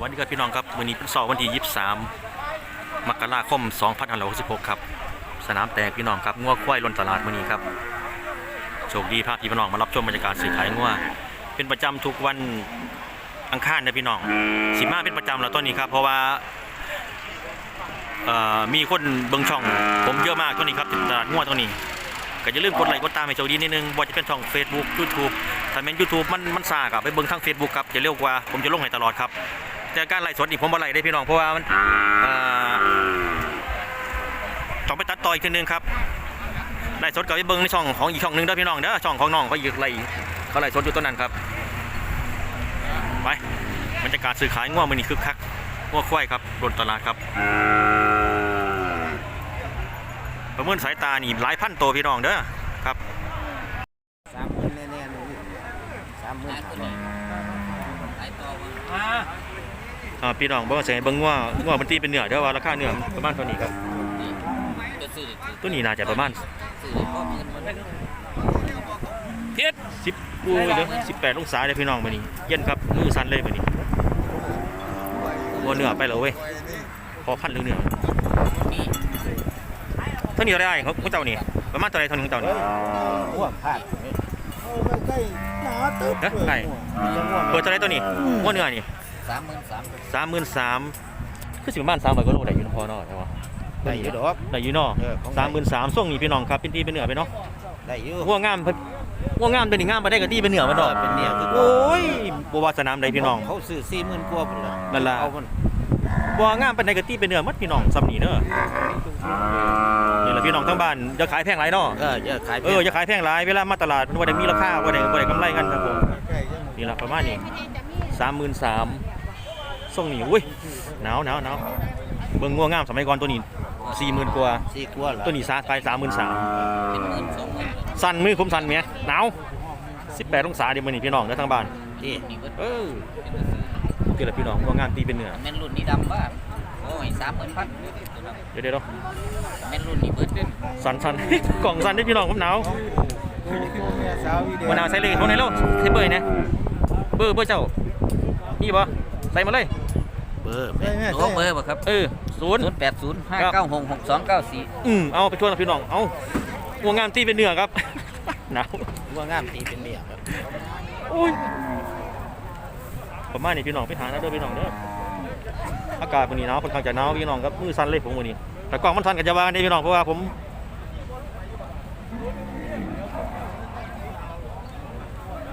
วันนี้ครับพี่น้องครับวันนี้เป็นเสาร์วันที่ 23 มกราคม 2566 ครับ สนามแตกพี่น้องครับงัวควายล้นตลาดวันนี้ครับโชคดีพาพี่น้องมารับชมบรรยากาศซื้อขายงัวเป็นประจำทุกวันอังคารนะพี่น้องสิมาเป็นประจำแล้วตอนนี้ครับ เพราะว่ามีคนเบิ่งช่อง ผมเยอะมากตัวนี้ครับตลาดงัวตัวนี้ก็อย่าลืมกดไลค์กดตามให้โชคดีนิดนึงว่าจะเป็นช่อง Facebook YouTube ถ้าเป็น YouTube มันมันซากับไปเบิ่งทาง Facebook ครับจะเร็วกว่า ผมจะลงให้ตลอดครับ แต่การไลฟ์สดนี่ผมบ่ไลฟ์ได้พี่น้องเพราะว่ามันต้องไปตัดต่ออีกทีนึงครับไลฟ์สดก็ไปเบิงในช่องของอีกช่องหนึงด้พี่น้องเด้อช่องของน้องเขาอีกไลฟ์เขาไลฟ์สดอยู่ตัวนั้นครับไปบรรยากาศซื้อขายง่วงมันนี่คึกคักง่วงควายครับบนตลาดครับ ประเมินสายตานี่หลายพันตัวพี่น้องเด้อครับ สามหมื่นแน่ๆเลยสามหมื่นครับ อ่าพี่น้องบอกว่าเสียงเบิ่งว่าว่ามันตีเป็นเนื้อเด้อว่าราคาเนื้อมันประมาณเท่านี้ครับตัวนี้น่าจะประมาณเทียดสิบกูเด้อสิบแปดองศาเลยพี่น้องมานี่เย็นครับมือสั่นเลยมานี่วัวเนื้อไปแล้วเว้ยพอพันเรื่องเนื้อเท่านี้อะไรเขาเขาเจ้านี่ประมาณเท่าไรเท่านี้ของเจ้านี่หัวพลาดเอาไปใกล้หนาตึ๊บเอ๊ะไก่เปิดเท่าไรตัวนี้วัวเนื้อนี่ สามหมื่นสามสามหมื่นสามคือสิประมาณสามร้อยกิโลได้อยู่เนาะพอเนาะใช่ปะได้อยู่ดอก ได้อยู่เนาะเออของ สามหมื่นสามส่งนี่พี่น้องครับเป็นตีเป็นเนื้อไปเนาะได้อยู่วัวงามเพิ่นวัวงามตัวนี้งามมาได้ก็ตีเป็นเนื้อมาดอกเป็นเนี่ยคือ โอ้ยบัวาสนามใดพี่น้อง เขาซื้อสี่หมื่นกว่าหมดเลยนั่นล่ะ เอามันบัวงามเป็นใดก็ตีเป็นเนื้อมัดพี่น้องซ้ำนี่เด้อนี่แหละพี่น้องทั้งบ้านจะขายแพงหลายเนาะ เออจะขายเออจะขายแพงหลายเวลามาตลาดบ่ได้มีราคาบ่ได้บ่ได้กำไรกันครับผมนี่ละประมาณนี้สามหมื่นสาม ส่งนี่อุ้ยหนาวหนาวหนาวเบิ่งงัวงามสมัยก่อนตัวนี้สี่หมื่นกว่าสี่กว่าเหรอตัวนี้ซาขายสามหมื่นสามเป็นหมื่นสองหมื่นสั่นมือผมสั่นเมียหนาวสิบแปดองศาเดี๋ยวมื้อนี้พี่น้องเด้อทางบ้านนี่เออคือละพี่น้องงัวงามตีเป็นเนื้อแม่นรุ่นนี้ดำบ้าโอ้ยสามหมื่นพันเดี๋ยวเดี๋ยวเดี๋ยวแม่นรุ่นนี้เบิดเด่นสั่นสั่นกล่องสั่นได้พี่น้องผมหนาวสาววิดีโอมะนาวใส่เลยเขาไหนลูกใส่เบอร์นะเบอร์เบอร์เจ้านี่บ่ ใส่มาเลย เบอร์โอ้เบอร์บ่ครับเออศูนย์ ศูนย์แปดศูนย์ห้าเก้าหกหกสองเก้าสี่อืมเอาไปทวนกับพี่น้องเอาวัวงามตีเป็นเนื้อครับ หนาวว่างามตีเป็นเนี่ยครับโอ้ยประมาณนี้พี่น้องไปหานะเด้อพี่น้องเด้ออากาศวันนี้หนาวค่อนข้างจะหนาวพี่น้องครับมือสั่นเลยผมวันนี้ แต่กล้องมันสั่นกันจะว่ากันได้พี่น้องเพราะว่าผม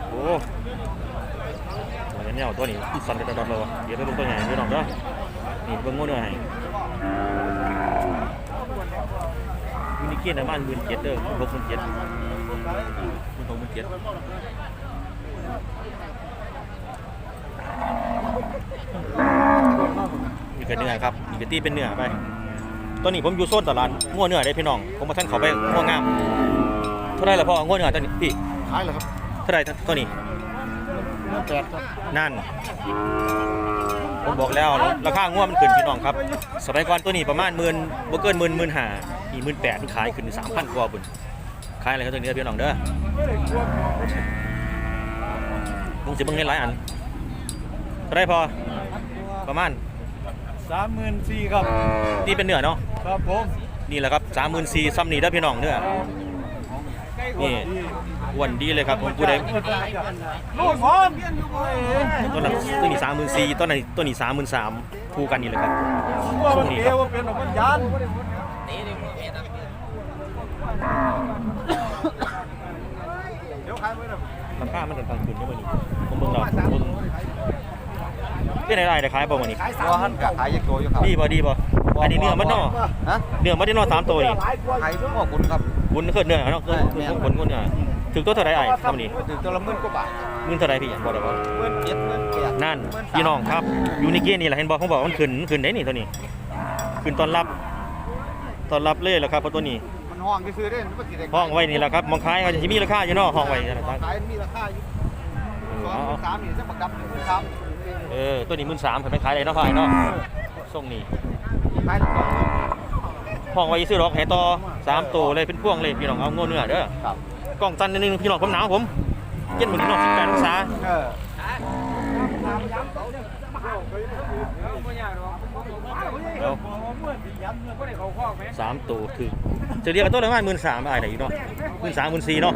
โอ้ตัวนี้ เนี่ยตัวนี้สั่นกันตลอดเลยวะเดี๋ยวไปเบิ่งตัวใหญ่พี่น้องเด้อนี่เบิ่งงูเนื้อให้ยูนิเคียนประมาณหมื่นเจ็ดเด้อหกหมื่นเจ็ดหมื่นหกหมื่นเจ็ดมีกระเนื้อครับมีกระตีเป็นเนื้อไปตัวนี้ผมอยู่โซนตลาดง่วเนื้อได้พี่น้อง ผมมาท่านเขาไปง่วงาม เท่าไรล่ะพ่อง่วเนื้อตัวนี้พี่ขายเหรอครับ เท่าไรตัวนี้ แปดครับนั่น ผมบอกแล้วราคาง่วมันขึ้นพี่น้องครับ สมัยก่อนตัวนี้ประมาณหมื่นบ่เกินหมื่นหมื่นห้านี่หมื่นแปดมันขายขึ้นสามพันกว่าบุญขายอะไรกันตัวนี้เด้อพี่น้องเด้อผมจะเบิ่งให้หลายอันเท่าไรพอประมาณสามหมื่นสี่ครับ นี่เป็นเนื้อเนาะครับผมนี่แหละครับสามหมื่นสี่ซ้ำนี่ได้อพี่น้องเนื้อ นี่อ้วนดีเลยครับผมผู้ใดลูกพร้อมต้นนั้นตัวนี้สามหมื่นสี่ต้นนี้ตัวนี้สามหมื่นสามคู่กันนี่เลยครับช่วงนี้ครับวเป็นของมันยานเดี๋ยวขายไว้นะราคามันเป็นทางขึ้นเยอะเลยผมเบิ่งเราเบิ่งเป็นอะไรได้ขายบ่วันนี้ว่าหันกับขายยังโตอยู่ครับดีบ่ดีบ่อันนี้เนื้อมันนาะฮะเนื้อมันได้นาะสามตัวนี่ขายพวกคุณครับ คุณคือเนื้อเนาะคือคือคือคนคนเนื้อถึงตัวเท่าไหร่ไอ้ทำนี่ถึงตัวละหมื่นกว่าบาทเงินเท่าไหร่พี่บอกได้บ่หมื่นเจ็ดหมื่นแปดนั่นพี่น้องครับอยู่ในเกียร์นี่แหละเห็นบอกเขาบอกมันขึ้นมันขึ้นได้นี่ตัวนี้ขึ้นตอนรับตอนรับเลยแหละครับเพราะตัวนี้มันห้องที่ซื้อได้มันสิได้ห้องไว้นี่แหละครับมองขายเขาจะมีราคาอยู่เนาะห้องไว้นั่นแหละครับขายมีราคาอยู่สองหมื่นสามนี่จะประกับหนึ่งหมื่นสามเออตัวนี้หมื่นสามเพิ่นไปขายได้เนาะขายเนาะส่งนี่ขายสอง หมื่นห้องไว้ซื้อหรอกให้ต่อสามตัวเลยเป็นพ่วงเลยพี่น้องเอางวเนื้อเด้อครับกล้องจันนิดนึงพี่น้องผมหนาวผมเย็นหมดพี่น้องสิบแปดองศาเออเอาสามตัวคือจะเรียกกันตัวละประมาณหมื่นสามอะไรอยู่เนาะหมื่นสามหมื่นสี่เนาะ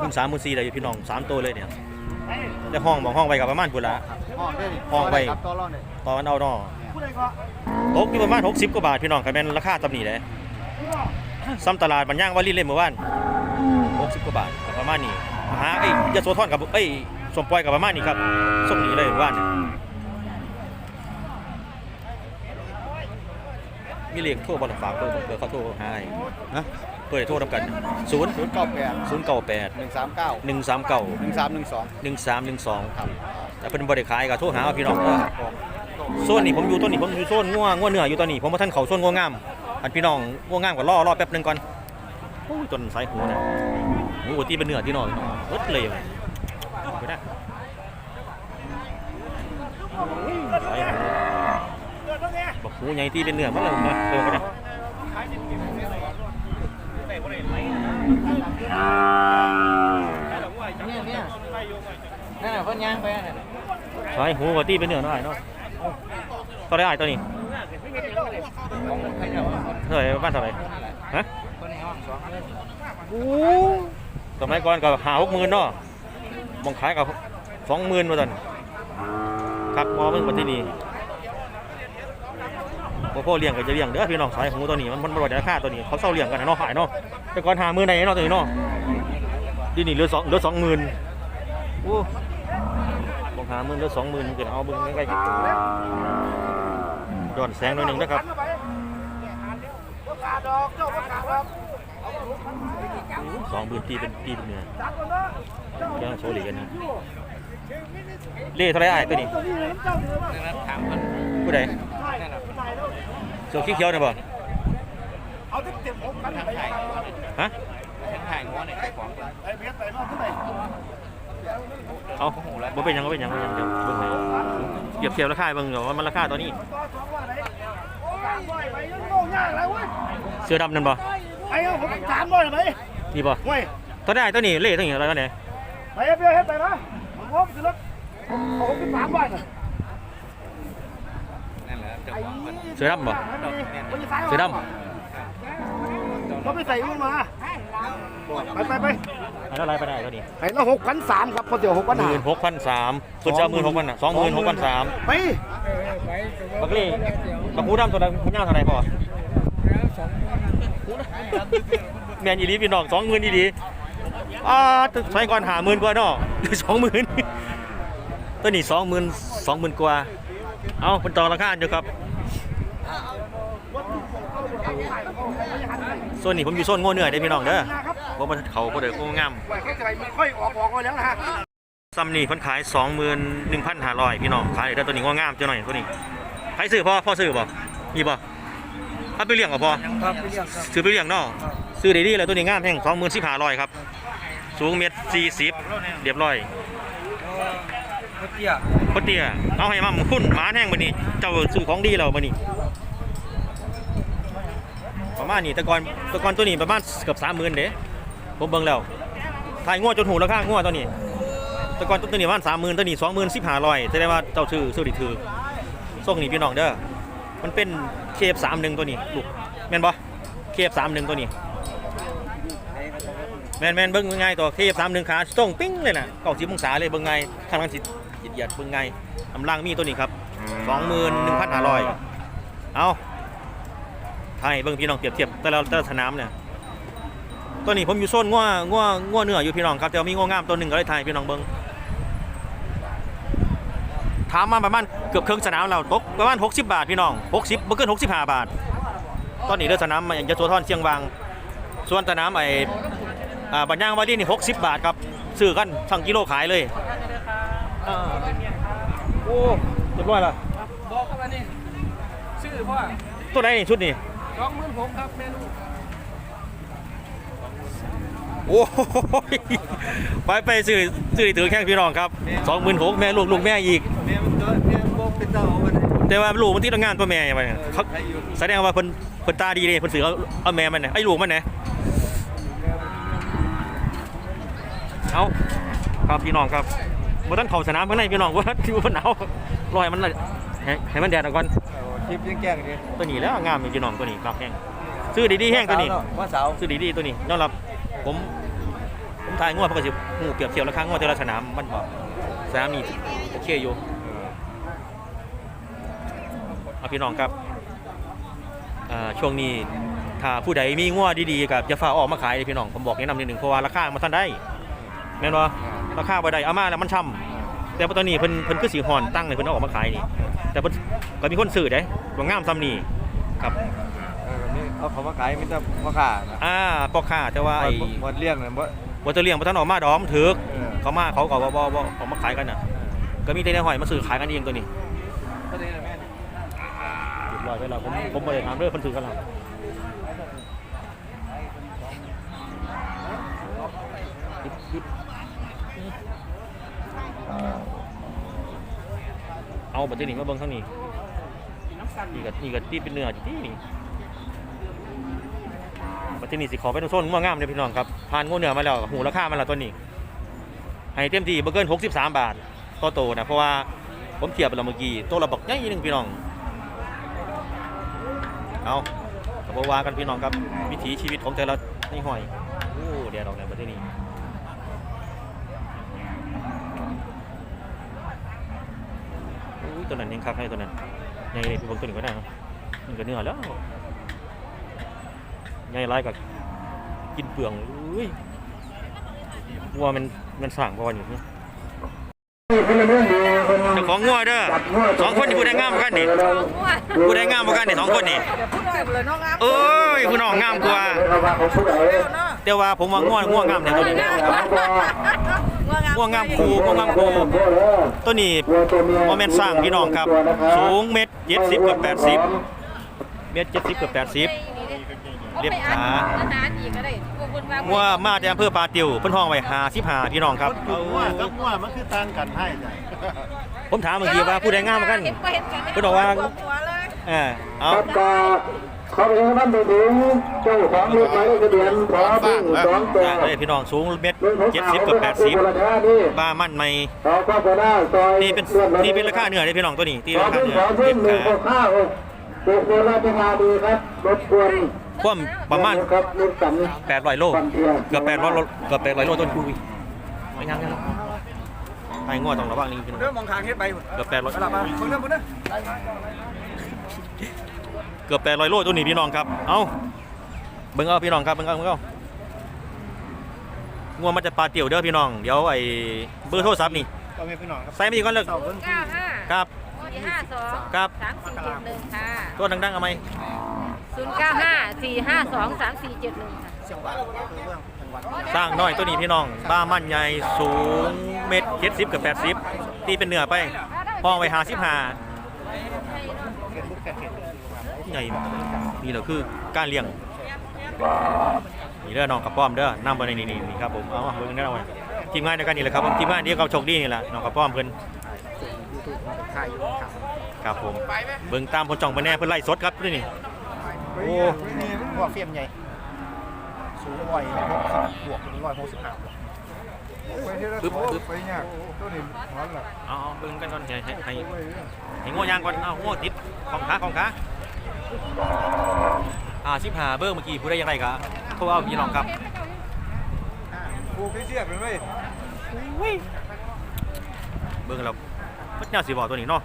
หมื่นสามหมื่นสี่อะไรอยู่พี่น้องสามตัวเลยเนี่ยแต่ห้องมองห้องไปกับประมาณพุ่นละห้องได้ดิห้องไปครับตัวรองได้ตอนมันเอาเนาะ ตกอยู่ประมาณ60กว่าบาทพี่น้องครับแม่นราคาตำหนิเลยซ้ำตลาดมันย่างว่ารีเล่นเมื่อวาน60กว่าบาทก็ประมาณนี้มหาไอ้ยยโสธรกับเอ้ยสมปอยกับประมาณนี้ครับส่งนี้เลยเมื่อวานเนี่ยมีเลขโทรบอลฝากเพื่อเพื่อเขาโทรหาให้ฮะเพื่อจะโทรทำกันศูนย์ศูนย์เก้าแปดศูนย์เก้าแปดหนึ่งสามเก้าหนึ่งสามเก้าหนึ่งสามหนึ่งสองหนึ่งสามหนึ่งสองแต่เป็นบริขายกับโทรหาเอาพี่น้องเด้อ โซนนี่ผมอยู่ต้นนี่ผมอยู่โซนง่วง่วเหนืออยู่ตอนนี้ผมมาท่านเขาโซนง่วงาม อันพี่น้องง่วงามก็รอรอแป๊บหนึงก่อนโอ้ยจนสายหูนะโอ้โหตีเป็นเหนือที่นอนรถเลยว่ะไปได้สายหูบอกหูใหญ่ตีเป็นเหนือมาเลยมาเติมไปได้เนี่ยเนี่ยนั่นน่ะเพิ่นย่างไปนั่นน่ะสายหูก็ตีเป็นเหนือหน่อยเนาะ เท่าไหรอ้ายตัวนี้ของใครเนาะเท่าไหรบ้านเท่าไหรฮะคนในห้องสองเลยสมัยก่อนก็หาหกหมื่นเนาะมองขายกับสองหมื่นมาตอนครับมอมึงมาที่นี่พ่อพ่อเลี้ยงก็จะเลี้ยงเด้อพี่น้องสายหูตัวนี้มันมันบ่ได้ราคาตัวนี้เขาเศร้าเลี้ยงกันนะเนาะขายเนาะแต่ก่อนหาหมื่นในเนาะตัวนี้เนาะดีนี่เหลือสองเหลือสองหมื่นโอ้บอง หาหมื่นเหลือสองหมื่นเกิดเอาเบิ่งใกล้ๆย้อนแสงหน่อยหนึ่งนะครับสองหมื่นตีเป็นตีเป็นเนื้อแค่โชว์เหรียญนะเล่เท่าไรอ้ายตัวนี้นะครับถามเพิ่นผู้ใดนั่นน่ะเสือขี้เขียวนะบ่เอาเต็มๆผมกันทางถ่ายฮะ ทางถ่ายงัวในขายของไอ้เบียดไปมาขึ้นไปเอาบ่เป็นหยังบ่เป็นหยังบ่เป็นหยังเดี๋ยวเบิ่งให้เทียบเทียบราคาให้เบิ่งเดี๋ยวว่ามันราคาตัวนี้สามร้อยไปยังโง่ยากเลยเว้ยเสื้อดำนั่นบ่ไอ้เอาผมสามร้อยไปนี่บ่เว้ยตัวได้ตัวนี้เล่ตัวนี้อะไรกันเนี่ยไปเบี้ยเฮ็ดไปนะผมพบสิรถผมผมเป็นสามร้อยน่ะนั่นแหละเจ้าของเพิ่นเสื้อดำบ่เสือดเขาไม่ใส่มันมา ไปไปไป อันนั้นอะไรไปได้ตัวนี้ไอ้ละหกพันสามครับพอเดี๋ยวหกพันหห้ามื่นหกพันสามส่วนเจ้าหมื่นหกพันอะสองหมื่นหกพันสามไปบักเล่บักหูดำตัวนั้นคุณย่างเท่าไหร่พอแมนอีลีพี่น้องสองหมื่นอีลีอ่าใช้ก่อนหาหมื่นกว่าเนาะสองหมื่นตัวนี้สองหมื่นสองหมื่นกว่า เอาเป็นต่อราคาอยู่ครับโซนนี้ผมอยู่โซนโง่เหนื่อยได้อพี่น้องเด้อ เพราะมันเขาเพราะเดี๋ยวโง่งามไปเขาจะไปมันค่อยออกออกมาแล้วนะฮะซัมนี่เพิ่นขาย 21,500 พี่น้องขายได้ตัวนี้ง่วงงามจังหน่อยตัวนี้ใครซื้อพ่อพ่อซื้อบ่มีบ่เอาไปเลี้ยงบ่พ่อครับไปเรียกครับซื้อไปเลี้ยงเนาะซื้อได้ดีเลยตัวนี้งามแพง24,500ครับ สูงเมตร40เรียบร้อยเตี้ยบ่เตี้ยเอาให้มั่มคุณหมาแห้งบัดนี้เจ้าซื้อของดีแล้วบัดนี้ประมาณนี้แต่ก่อนแต่ก่อนตัวนี้ประมาณเกือบ30,000เด้ ผมเบิ่งแล้วถ่ายงัวจนหูราคางัวตัวนี้แต่ก่อนตัวนี้ประมาณ30,000ตัวนี้25,500แสดงว่าเจ้าซื้อซื้อด้ถือส่งนี่พี่น้องเด้อมันเป็น KF31 ตัวนี้ลูกแม่นบ่ KF31 ตัวนี้แม่นแม่นเบิ่งง่ายตัว KF31 ขาส่งปิ้งเลยน่ะ90องศาเลยเบิ่งง่ายข้างหลังสิเหยียดเบิ่งง่ายกำลังมีตัวนี้ครับ21,500เอาไทยเบิ่งพี่น้องเปรียบเทียบแต่ละแต่ละสนามเนี่ย ตัวนี้ผมอยู่โซนงัวงัวงัวเนื้ออยู่พี่น้องครับแต่ว่ามีงัวงามตัวหนึงก็เลยไทยพี่น้องเบิ่งถามมาประมาณเกือบครึ่งสนามเราตกประมาณ 60 บาทพี่น้อง 60บ่เกิน65 บาท ตอนนี้เด้อสนามอย่างยะโสธรเชียงวาง ส่วนสนามไอ้อ่าบัญญังวารีนี่ 60 บาทครับซื้อกันสั่งกิโลขายเลยอ่าโอ้เรียบร้อยและบอกเข้ามานี่ชื่อพ่อตัวไหนนี่ชุดนี่สองหมื่นหกครับเมนู โอ้ยไปไปซื้อซื้อถือแข้งพี่น้องครับ26,000แม่ลูกลูกแม่อีก แม่มันเกิดแม่บอกเป็นเจ้าเอาไปเลยแต่ว่าลูกมันที่ทำงานตัวแม่ยังไงเนี่ยเขาแสดงว่าเพิ่นเพิ่นตาดีเลยเพิ่นสือเอาเอาแม่มันเนี่ยไอ้ลูกมันเนี่ยเอาครับพี่น้องครับบ่ทันเข้าสนามข้างในพี่น้องว่าที่มันหนาวรอยมันเลยให้ให้มันแดดออกก่อนคลิปยังแกล้งดิตัวนี้แล้วงามนี่พี่น้องตัวนี้ครับแห้งซื้อดีๆแห้งตัวนี้ว่าสาวซื้อดีๆตัวนี้ยอมรับผมผม ทายงวดเพราะก็สิหูเปรียบเทียบราคางวดแต่ละสนามมันบ่สนามนี้โอเคอยู่เอาพี่น้องครับอ่าช่วงนี้ถ้าผู้ใดมีงวดดีๆกับจะฝากออกมาขายเลยพี่น้องผมบอกแนะนำนิดนึงเพราะว่าราคามันทันได้แม่นบ่ราคาบ่ได้เอามาแล้วมันช่ำแต่ว่าตอนนี้เพิ่นเพิ่นคือสีหอนตั้งเลยเพิ่นเอาออกมาขายนี่แต่เพิ่นก็มีคนซื้อได้ว่างามซ้ำนี่ครับเออนี่เอาเขามาขายไมแต่ได้มาขานะอ่าพ่อค้าแต่ว่าไอ้หมดเลี้ยงเลยบ่ วัตเตอร์เลียงพัฒนออกมาดอมถือกเออเขามาเขาก็บ่บ่บ่ออกมาขายกันน่ะ ก็มีแต่ในหอยมาซื้อขายกันเองตัวนี้เรียบร้อยไปแล้วผมผมบ่ได้ถามเรื่องเพิ่นถือกันแล้วเอาบัตรนี้มาเบิ่งข้างนี้นี่ก็นี่ก็ที่เป็นเนื้อที่นี่ บัตรนี้สิขอไปตรงโซนง่วงงามเด้อพี่น้องครับผ่านงูเนื้อมาแล้วหูราคามันแล้วตัวนี้ให้เต็มที่บ่เกิน63 บาทต่อโตนะเพราะว่าผมเทียบไปแล้วเมื่อกี้ตัวละบอกใหญ่หนึงพี่น้องเอาก็บ่ว่ากันพี่น้องครับวิถีชีวิตของแต่ละนี่ห้อยโอ้เดี๋ยวดอกแล้วประเทศนี้ตัวนั้นยังคักให้ตัวนั้นใหญ่เลยพี่บงตัวนี้ก็ได้มันก็เนื้อแล้ว ใหญ่หลายก็กินเปลืองอุ้ยวัวมันมันสั่งบอลอยู่นี่เจ้าของงัวเด้อสองคนนี่ผู้ได้งามกว่ากันนี่ผู้ได้งามกว่ากันนี่สองคนนี่เอ้ยผู้น้องงามกว่าแต่ว่าผมว่างัวงัวงามเนี่ยตัวนี้งัวงามคูงัวงามคูตัวนี้โมเมนต์สร้างพี่น้องครับ สูงเมตรเจ็ดสิบกับแปดสิบเมตรเจ็ดสิบกับแปดสิบเรียบขาอาหารอีกก็ได้พวกคุณว่างัวมาจากอำเภอปาติวเพิ่นห้องไว้หาสิบหาพี่น้องครับมั่วกับมั่วมันคือต่างกันให้จ้ะผมถามเมื่อกี้ว่าผู้ใดงามกว่ากัน เห็นก็เห็นกันเพิ่นบอกว่า หัวเลยเออเอาครับก็ขอประชาสัมพันธ์ไปถึงเจ้าของรถหมายเลขทะเบียนพอพึ่งสองตัวจ้างเลยพี่น้องสูงเมตรเรื่องของเจ็ดสิบกับแปดสิบราคานี่บ้ามั่นไม่ขอก็จะได้ซอยนี่เป็นนี่เป็นราคาเหนือเลยพี่น้องตัวนี้ที่ขอราคาพึ่งเหนือขอพึ่เรีงยบหนึ่งขาหกห้าหกเจ็ดโมราชมาดีครับรถควร ความประมาณครับรถสัน800โลฟันเทียเกือบ800โลเกือบ800โลต้นคุยไม่ยังยังไปงอต้องระวังนี่พี่น้องเริ่มมองทางเฮ็ดไปเกือบ800กลับมาเพิ่งเริ่มพุ่นเด้อเกือบ800โลตัวนี้พี่น้องครับ เอาเบิ่งเอาพี่น้องครับเบิ่งเอาเบิ่งเอางัวมันจะปลาเตี่ยวเด้อพี่น้อง เดี๋ยวไอ้เบอร์โทรศัพท์นี่ก็มีพี่น้องครับใส่มาอีกก่อนเลยเสาเพิ่นเก้าห้าครับสี่ห้าสองครับสามสี่เจ็ดหนึ่งค่ะตัวดังๆเอาไหม ศูนย์เก้าห้าสี่ห้าสองสามสี่เจ็ดหนึ่งค่ะเชียงหวานคือเมืองจังหวัดสร้างน้อยตัวนี้พี่น้องบ้ามั่นใหญ่สูงเมตรเจ็ดสิบกับแปดสิบตีเป็นเนื้อไปห้องไว้หาสิบหาเฟซบุ๊กแฟนเพจใหญ่นี่แหละคือการเลี้ยงนี่เด้อน้องกับป้อมเด้อนำไปในนี่นี่นี่ครับผมเอาเบิ่งได้เอาไว้ทีมงานเดียวกันนี่แหละครับผมทีมงานเดียวกับโชคดีนี่แหละน้องกับป้อมเพิ่นยูทูบถ่ายอยู่ครับครับผมเบิ่งตามคนจ่องไปแน่เพิ่นไล่สดครับนี่นี่ โอ้นี่พวกเฟียมใหญ่ สูงร้อยหกสิบบวกร้อยหกสิบห้าปึ๊บปึ๊บไปยากตัวนี้ร้อนล่ะเอาเอาเบิ่งกันก่อนให้ให้ให้ให้งัวยางก่อนเอางัวติดของขาของขาอ่าสิบหาเบอร์เมื่อกี้ผู้ได้ยังไงกะโทรเอาพี่น้องครับผูกที่เชือกเป็นเว้ยเบิ่งแล้วพัดยาสีบอกตัวนี้เนาะ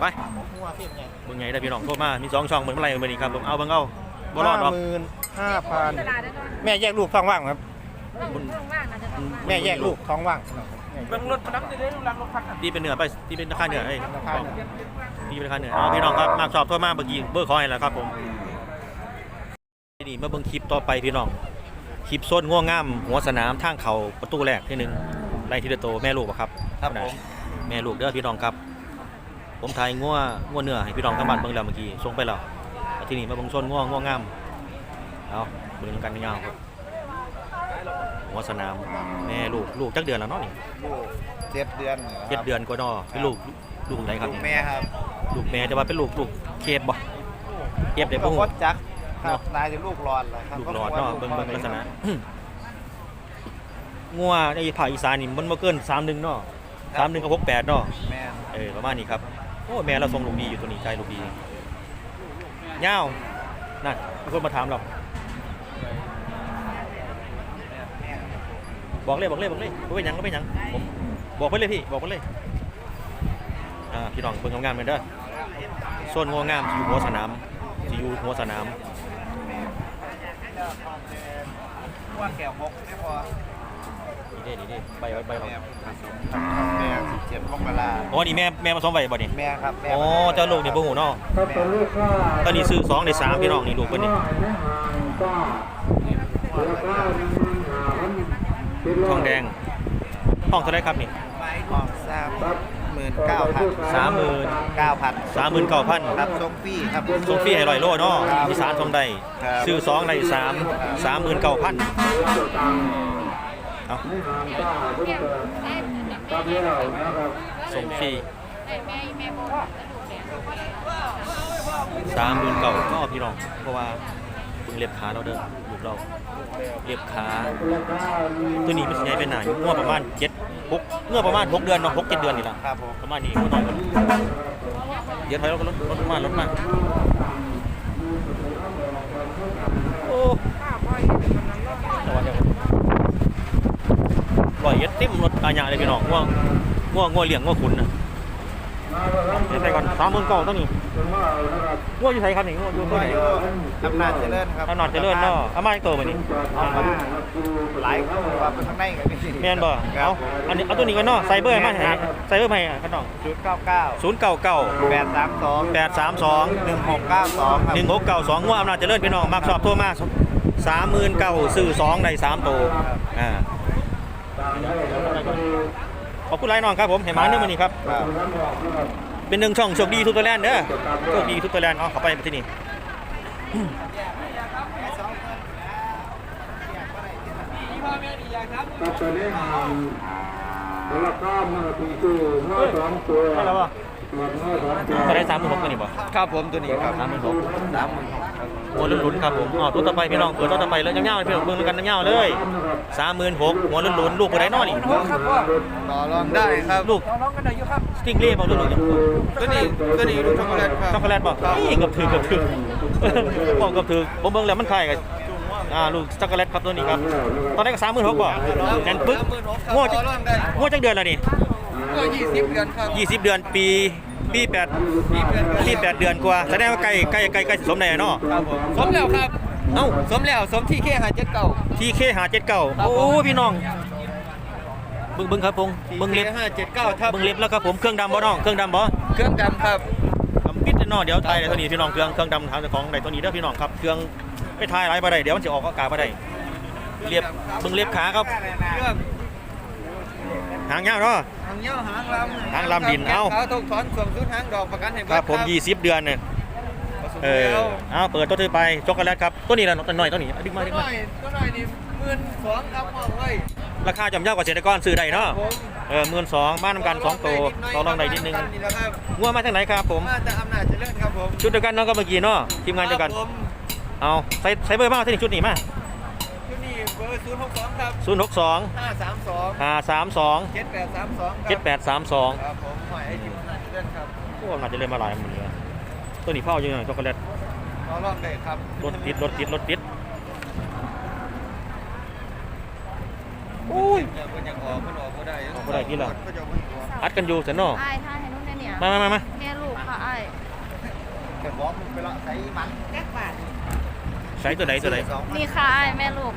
ไปมั่วเฟียมใหญ่เบิ่งไงได้อพี่น้องโทรมา มีสองช่องเหมือนเมื่อไหร่เหมือนนี้ครับผมเอาเบิ่งเอาบ่รอดหรอกหมื่นห้าพันตลาดได้ด้วยแม่แยกลูกท้องว่างครับคุณว่างๆนะจะต้องว่างแม่แยกลูกท้องว่างเบิ่งรถมาดับได้ลูกหลังรถพักตีเป็นเนื้อไปตีเป็นราคาเนื้อเอ้ยราคาเนี่ยตีเป็นราคาเนื้อเอาพี่น้องครับมากชอบโทรมาเมื่อกี้เบอร์ขอให้แล้วครับผมนี่มาเบิ่งคลิปต่อไปพี่น้องคลิปโซนง่วงง่ามหัวสนามทางเขาประตูแรกที่หนึ่งไล่ทีละโตแม่ลูกอะครับครับผมแม่ลูกเด้อพี่น้องครับ ผมถ่ายงัวงัวเนื้อให้พี่น้องทั้งบ้านเบิ่งแล้วเมื่อกี้ส่งไปแล้วแล้วที่นี่มาเบิ่งโซนงัวงัวงามเอาเบิ่งกันยาวครับหัวสนามแม่ลูกลูกจักเดือนแล้วเนาะนี่เจ็ดเดือนเจ็ดเดือนกว่าเนาะเป็นลูกลูกไหนครับนี่แม่ครับลูกแม่จะว่าเป็นลูกลูกเคบบ่เคบได้ก็บ่ฮู้พดจักครับนายจะลูกรอนเหรอครับลูกหลอดเนาะเบิ่งเบิ่งลักษณะงัวในภาคอีสานนี่มันบ่เกิน3นึงเนาะครับสามหนึ่งกับหกแปดเนาะแม่นเออประมาณนี้ครับ โอ้แม่เราทรงลูกดีอยู่ตัวนี้ใจลูกดีเงาวนั่นมีคนมาถามเราบอกเลยบอกเลยบอกเลยว่เป็นยังก็เป็นยังผมบอกไปเลยพี่บอกไปเลยอ่าพี่น้องเพิ่งทำงานกันเด้อโซนงัวงามที่อยู่หัวสนามที่อยู่หัวสนามว่าแก้วหกไม่พอ ด้นี่เด้ใบใบใบแม่เราผสมกับแม่สิบเจ็ดมกราอ๋อนี่แม่แม่ผสมใบบ่นี่แม่ครับแม่อ๋อเจ้าลูกนี่บ่หูเนาะตอนนี้ซื้อสองในสามพี่น้องนี่ลูกเพิ่นนี่ทองแดงทองเท่าไรครับนี่ออกสามหมื่นเก้าพันสามหมื่นเก้าพันสามหมื่นเก้าพันครับส่งฟรีครับส่งฟรีให้ร้อยโลเนาะครับอีสานชมได้ครับซื้อสองในสามสามหมื่นเก้าพัน เอาส่งฟรีสามหมื่นเก้าก็พี่น้อง เพราะว่าเพิ่งเล็บขาเราเด้อลูกเราเล็บขาตัวนี้มันใหญ่เป็นหนาอยู่งวประมาณเจ็ดหกเมื่อประมาณหกเดือนเนาะหกเจ็ดเดือนนี่ละครับผมประมาณนี้ก็น้อยเดี๋ยวถอยรถรถรถมาลดมาโอ้ระวังเดี๋ยว ลอยเย็ดเต็มรถอาญาเลยพี่น้องง่วงง่วงง่วงเลี้ยงง่วงขุนนะเดี๋ยวใส่ก่อนสามหมื่นเก้าต้องนี่ง่วงอยู่ไสครับนี่ง่วงอยู่ตัวก็ไหนอยู่อำนาจเจริญครับอำนาจเจริญเนาะอามาอีกตัวมานี่หลายคนว่าเป็นข้างในกันนี่แม่นบ่ครัเอาบอันนี้เอาตัวนี้ก่อนเนาะไซเบอร์ให้มาให้ไซเบอร์ให้ครับน้องศูนย์เก้าเก้าศูนย์เก้าเก้าแปดสามสองแปดสามสองหนึ่งหกเก้าสองครับหนึ่งหกเก้าสองง่วงอำนาจเจริญพี่น้องมักชอบโทรมาสามหมื่นเก้าซื้อสองในสามตัวอ่า ขอบคุณไลน์น้องครับผมเห็นมาเนื่อมานี่ครับครับ เป็นหนึ่งช่องโชคดีทุกตัวแลนด์เด้อโชคดีทุกตัวแลนด์เอาเข้าไปที่นี่ได้แล้วป่ะ ก็ได้สามหมื่นหกตัวนี่ป่ะครับผมตัวนี้ครับสามหมื่นหกสามหมื่นหกครับหัวลุ้นๆครับผมอ๋อตัวต่อไปพี่น้องเปิดตัวต่อไปเลยยาวๆเลยพี่น้องเบิ่งกันยาวๆเลยสามหมื่นหกหัวลุ้นๆลูกผู้ใดน้อนี่ต่อรองได้ครับลูกสติงเล่บอกลูกลูกตัวนี้ตัวนี้ลูกช็อกโกแลตครับช็อกโกแลตบอกนี่เกับถือเกับถือบอกเกับถือผมเบิ่งแล้วมันคล้ายกับอ่าลูกช็อกโกแลตครับตัวนี้ครับตอนนี้ก็สามหมื่นหกบ่แน่นปึ๊กงวดต่อรองได้งวดจักเดือนแล้วนี่ ก็ยี่สิบเดือนครับยี่สิบเดือนปีปีแปดปีแปดเดือนกว่าแสดงว่าใกล้ใกล้ใกล้ใกล้สมแน่เนาะครับผมสมแล้วครับเอ้าสมแล้วสมที่แค่หาเจ็ดเก่า ทีเคหาเจ็ดเก้าโอ้พี่น้องเบิ่งเบิ่งครับผมเบิ่งเล็บห้าเจ็ดเก้าทับเบิ่งเล็บแล้วครับผมเครื่องดำบ่น้องเครื่องดำบ่เครื่องดำครับ ดำปิดแน่นอนเดี๋ยวไทยในตัวนี้พี่น้องเครื่องเครื่องดำทางเจ้าของในตัวนี้เด้อพี่น้องครับเครื่องไปทายไรบ่ได้เดี๋ยวมันจะออกอากาศบ่ได้เรียบเบิ่งเล็บขาครับ เครื่อง หางยาวเนาะ หางเงี้ยวหางลำหางลำดินเอ้าเขาต้องถอนส่วนชุดหางดอกประกันให้ครับผม20 เดือนเนี่ยเออเอาเปิดตัวถือไปช็อกโกแลตครับตัวนี้ละตัวน้อยตัวนี้เอาดึงมาดึงตัวมาน้อยตัวน้อยนี่หมื่นสองครับมองไว้ราคาจำยากกว่าเกษตรกรซื้อได้เนาะผมเออ12,000บ้านนำกันสองตัวต่อรองได้นิดนึงนี่แหละครับงัวมาทางไหนครับผม มาจากอำนาจเจริญครับผมชุดเดียวกันเนาะก็เมื่อกี้เนาะทีมงานเดียวกัน ครับผมเอาใส่ใส่เบอร์มาที่นี่ชุดนี้มาชุ ดนี้เบอร์ศูนย์หกสองครับ062ห้าสามสอง532เจ็ดแปดสามสอง7832ครับผมหมายไอ้ที่อำนาจเจริญครับพวกน่าจะเล่นมาหลายหมันเลยตัวนี้เผาอยู่หน่อยช็อกโกแลตต่อรองได้ครับรถติดรถติดรถติดอุ้ยเนี่ยมันยังออกมันออกก็ได้ออกบ่ได้ที่ล่ะก็จะไม่ออกอัดกันอยู่เสนออ้ายท่าให้นุ่นเนี่ยมามามามาแม่ลูกค่ะอ้ายแต่บอกมันไปละใส่มันแก๊กบาทใส่ตัวไหนตัวไหนสองนี่ค่ะอ้ายแม่ลูก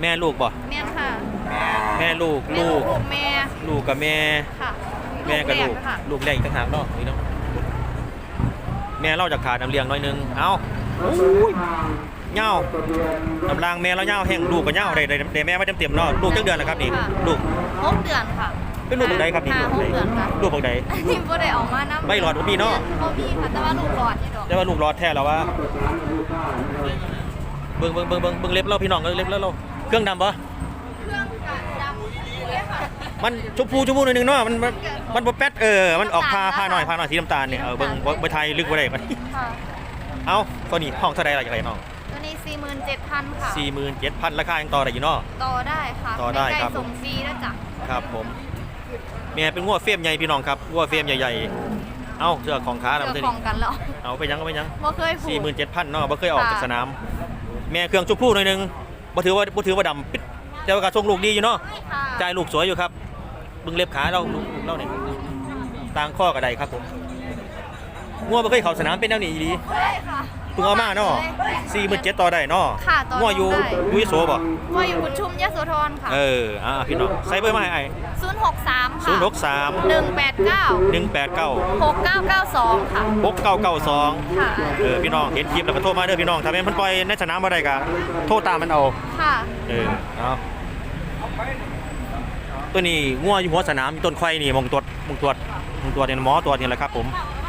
แม่ลูกบ่แม่นค่ะแม่ลูกแม่ลูกลูกแม่ลูกกับแม่ค่ะแม่กับลูกแรค่ะลูกแรกอีกต่างหากเนาะนี่เนาะแม่เล่าจากขาดน้ำเลี้ยงน้อยหนึงเอาเงาน้ำลางแม่แล้วเงาแห้งลูกกับเงาได้ได้ได้แม่ไม่เต็มเต็มๆเนาะลูกจักเดือนแล้วครับนี่ค่ะลูกหกเดือนค่ะเป็นลูกบักใดครับนี่ห้าหกเดือนค่ะลูกบักใดอันนี้บ่ได้เออกมานะไม่หลอดบ่มีเนาะบ่มีค่ะแต่ว่าลูกหลอดนี่ดอกได้ว่าลูกรอดแท้แล้วว่าเบิ่งเบิ่งเบิ่งเบิ่งเบิ่งเล็บเราพี่น้องเล็บแล้วเรา เครื่องดำปะเครื่องกัดดำเลยค่ะมันชมพูชมพูหน่อยหนึงเนาะมันมันมันบ่แป๊ดเออมันออกพาพาหน่อยพาหน่อยสีน้ำตาลเนี่ยเออเบิ่งบ่บ่ไทยลึกบ่ได้ปะค่ะ เอาตัวนี้ห้องเท่าใดล่ะจังไดน้องตัวนี้ 47,000 ค่ะ 47,000ราคายังต่อได้อยู่เนาะ ต่อได้ค่ะต่อได้ครับม่กลส่งฟรีแล้วจ้ะครับผมแม่เป็นงัวเฟียมใหญ่พี่น้องครับงัวเฟียมใหญ่ๆเอ้าเสื้อของขาแล้วเจมันอจะของกันแล้วเอาไปยังก็ไปยัง บ่เคยผูสี่กหมื่นเจ็ดพันเนาะบ่เคยออกจากค่ะ สนาม แม่เครื่องชุบผู้หน่อยหนึง บ่ถือว่าบ่ถือว่าดำปิดแต่ว่าการทรงลูกดีอยู่เนาะค่ะจ่ายลูกสวยอยู่ครับเบึงเล็บขาเราเราเนี่ยต่างข้อกระไดครับผมงัวบ่เคยเข้าสนามเป็นแนวนี้อีหลีเคยค่ะ เพิ่งเอามาเนาะสี่หมื่นเจ็ดต่อได้เนาะค่ะต่องัวอยู่ได้ อยู่ยโสบ่ว่าอยู่บุญชุมยโสธรค่ะเอออ่าพี่น้องใส่เบอร์มาให้ไอ้063ค่ะศูนย์หกสาม189หนึ่งแปดเก้า6992ค่ะ หกเก้าเก้าสองค่ะ เออพี่น้องเห็นคลิปแล้วก็โทรมาเด้อพี่น้องถ้าแม่นเพิ่นปล่อยในสนามบ่ได้ก็โทรตามมันเอา ค่ะ เออเอาตัวนี้งัวอยู่หัวสนามมีต้นไข่นี่มองตรวจมองตรวจมองตรวจเนี่ยหมอตรวจนี่แหละครับผมค